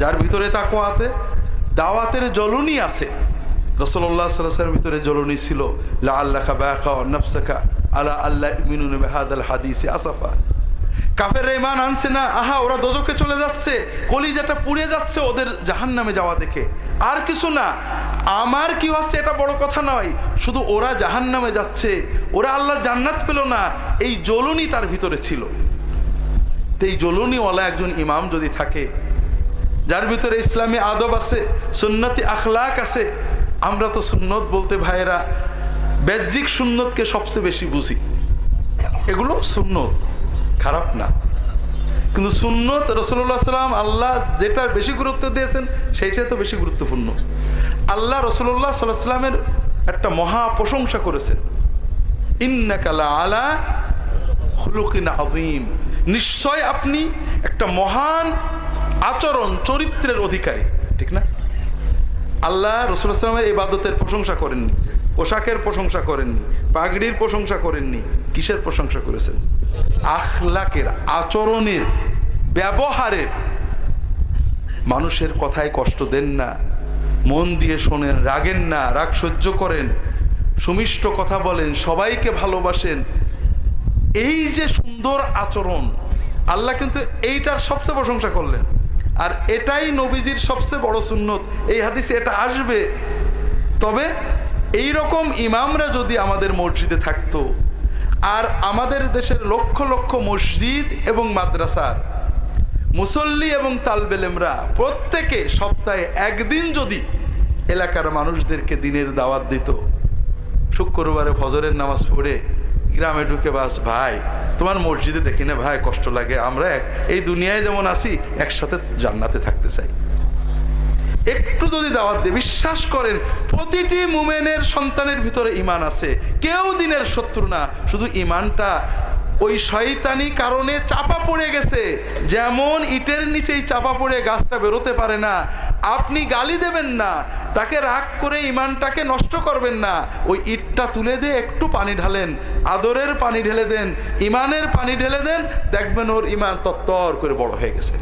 যার ভিতরে তাকোয়াতে দাওয়াতের জ্বলনি আছে। রসল্লাহ সাল্লামের ভিতরে জ্বলনি ছিল লা আল্লাহ বাকা নফসাকা আলা আল্লাহ মিনুন আসাফা। কাফের আনছে না, আহা, ওরা দোজকে চলে যাচ্ছে, কলিজাটা পুড়ে যাচ্ছে ওদের যাওয়া দেখে। আর কিছু না, আমার কি হচ্ছে এটা বড় কথা নয়, শুধু ওরা জাহান নামে যাচ্ছে, ওরা আল্লাহ জান্নাত পেল না, এই জ্বলনি তার ভিতরে ছিল। এই জ্বলনিওয়ালা একজন ইমাম যদি থাকে যার ভিতরে ইসলামী আদব আছে, সুন্নতি আখলাক আছে, আমরা তো সুন্নত বলতে ভাইয়েরা বাহ্যিক সুন্নতকে সবচেয়ে বেশি বুঝি। এগুলো সুন্নত, খারাপ না। কিন্তু সুন্নত রসুল্লাহ সাল্লাম আল্লাহ যেটা বেশি গুরুত্ব দিয়েছেন সেইটাই তো বেশি গুরুত্বপূর্ণ। আল্লাহ রসুল্লাহ সাল্লাহ সাল্লামের একটা মহা প্রশংসা করেছেন। ইন্নাকালা আলা হুলুকিন আদিম নিশ্চয় আপনি একটা মহান আচরণ চরিত্রের অধিকারী, ঠিক না? আল্লাহ রসুলামের বাদতের প্রশংসা করেননি, পোশাকের প্রশংসা করেননি, পাগড়ির প্রশংসা করেননি, কিসের প্রশংসা করেছেন? আখলাকের, আচরণের, ব্যবহারের। মানুষের কথায় কষ্ট দেন না, মন দিয়ে শোনেন, রাগেন না, রাগ সহ্য করেন, সুমিষ্ট কথা বলেন, সবাইকে ভালোবাসেন। এই যে সুন্দর আচরণ, আল্লাহ কিন্তু এইটার সবচেয়ে প্রশংসা করলেন। আর এটাই নবীজির সবচেয়ে বড় সুন্নত। এই হাদিসে এটা আসবে। তবে এই রকম ইমামরা যদি আমাদের মসজিদে থাকতো, আর আমাদের দেশের লক্ষ লক্ষ মসজিদ এবং মাদ্রাসার মুসল্লি এবং তালবেলেমরা প্রত্যেকে সপ্তাহে একদিন যদি এলাকার মানুষদেরকে দিনের দাওয়াত দিত, শুক্রবারে ফজরের নামাজ পড়ে গ্রামে ঢুকে বাস, ভাই তোমার মসজিদে দেখি না ভাই, কষ্ট লাগে। আমরা এই দুনিয়ায় যেমন আছি, একসাথে জান্নাতে থাকতে চাই। একটু যদি দাওয়াত দিয়ে, বিশ্বাস করেন, প্রতিটি মুমেনের সন্তানের ভিতরে ইমান আছে। কেউ দিনের শত্রু না, শুধু ইমানটা ওই শয়তানি কারণে চাপা পড়ে গেছে। যেমন ইটের নিচেই চাপা পড়ে গাছটা বেরোতে পারে না আপনি গালি দেবেন না, তাকে রাগ করে ইমানটাকে নষ্ট করবেন না। ওই ইটটা তুলে দিয়ে একটু পানি ঢালেন, আদরের পানি ঢেলে দেন, ইমানের পানি ঢেলে দেন, দেখবেন ওর ইমান তত্তর করে বড় হয়ে গেছে।